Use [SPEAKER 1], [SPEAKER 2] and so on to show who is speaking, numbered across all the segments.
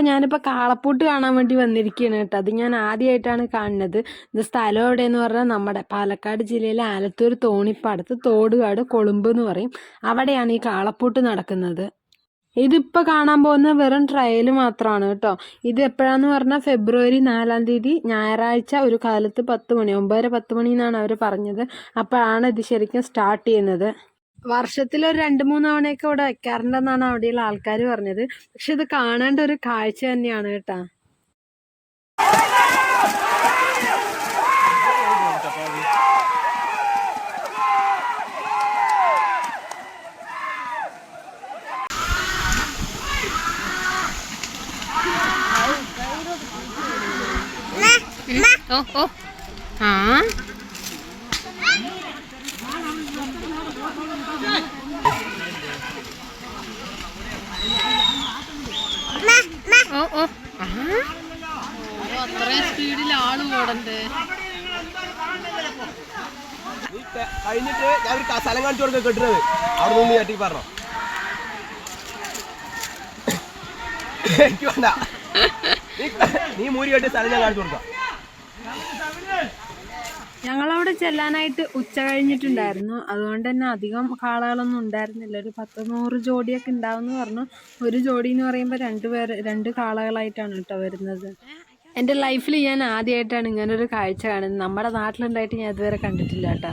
[SPEAKER 1] ഞാനിപ്പോൾ കാളപ്പൂട്ട് കാണാൻ വേണ്ടി വന്നിരിക്കുകയാണ് കേട്ടോ. അത് ഞാൻ ആദ്യമായിട്ടാണ് കാണുന്നത്. ഇത് സ്ഥലം എവിടെയെന്ന് പറഞ്ഞാൽ നമ്മുടെ പാലക്കാട് ജില്ലയിലെ ആലത്തൂർ തോണിപ്പാടത്ത് തോടുകാട് കൊളുമ്പ് എന്ന് പറയും. അവിടെയാണ് ഈ കാളപ്പൂട്ട് നടക്കുന്നത്. ഇതിപ്പോൾ കാണാൻ പോകുന്ന വെറും ട്രയൽ മാത്രമാണ് കേട്ടോ. ഇത് എപ്പോഴാന്ന് പറഞ്ഞാൽ ഫെബ്രുവരി നാലാം തീയതി ഞായറാഴ്ച ഒരു കാലത്ത് പത്ത് മണി ഒമ്പതര പത്ത് മണി എന്നാണ് അവർ പറഞ്ഞത്. അപ്പോഴാണ് ഇത് ശരിക്കും സ്റ്റാർട്ട് ചെയ്യുന്നത്. വർഷത്തിൽ ഒരു രണ്ട് മൂന്ന് തവണയൊക്കെ ഇവിടെ വെക്കാറുണ്ടെന്നാണ് അവിടെയുള്ള ആൾക്കാർ പറഞ്ഞത്. പക്ഷെ ഇത് കാണേണ്ട ഒരു കാഴ്ച തന്നെയാണ് കേട്ടാ.
[SPEAKER 2] ഓ ഓ. ആ ഓ ഓ ആ അത്രയും സ്പീഡിൽ ആൾ ഓടണ്ടേ
[SPEAKER 3] കഴിഞ്ഞിട്ട് ഞാൻ ഒരു സ്ഥലം കാണിച്ചു കൊടുക്കാൻ കെട്ടുന്നത് അവിടെ നിന്ന് ചട്ടി പറഞ്ഞോ. എനിക്ക് വേണ്ട. നീ- നീ മൂരി കെട്ടിയ സ്ഥലം ഞാൻ കാണിച്ചു കൊടുക്കാം.
[SPEAKER 1] ഞങ്ങളവിടെ ചെല്ലാനായിട്ട് ഉച്ച കഴിഞ്ഞിട്ടുണ്ടായിരുന്നു. അതുകൊണ്ട് തന്നെ അധികം കാളകളൊന്നും ഉണ്ടായിരുന്നില്ല. ഒരു പത്ത് നൂറ് ജോഡിയൊക്കെ ഉണ്ടാവുമെന്ന് പറഞ്ഞു. ഒരു ജോഡി എന്ന് പറയുമ്പോൾ രണ്ട് പേര് രണ്ട് കാളകളായിട്ടാണ് കേട്ടോ വരുന്നത്. എന്റെ ലൈഫിൽ ഞാൻ ആദ്യമായിട്ടാണ് ഇങ്ങനെ ഒരു കാഴ്ച കാണുന്നത്. നമ്മുടെ നാട്ടിലുണ്ടായിട്ട് ഞാൻ ഇതുവരെ കണ്ടിട്ടില്ല കേട്ടോ.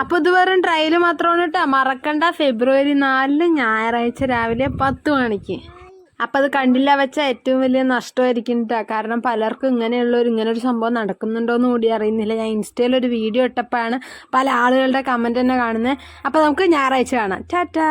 [SPEAKER 1] അപ്പൊ ഇത് വെറും ട്രയൽ മാത്രമാണ് കേട്ടോ മറക്കണ്ട. ഫെബ്രുവരി നാലിന് ഞായറാഴ്ച രാവിലെ പത്ത് മണിക്ക്. അപ്പൊ അത് കണ്ടില്ല വെച്ച ഏറ്റവും വലിയ നഷ്ടമായിരിക്കും കേട്ടോ കാരണം പലർക്കും ഇങ്ങനെയുള്ള ഒരു ഇങ്ങനെ ഒരു സംഭവം നടക്കുന്നുണ്ടോന്ന് കൂടി അറിയുന്നില്ല. ഞാൻ ഇൻസ്റ്റയിൽ ഒരു വീഡിയോ ഇട്ടപ്പോഴാണ് പല ആളുകളുടെ കമന്റ് തന്നെ കാണുന്നത് അപ്പൊ നമുക്ക് ഞായറാഴ്ച കാണാം. ടാറ്റാ.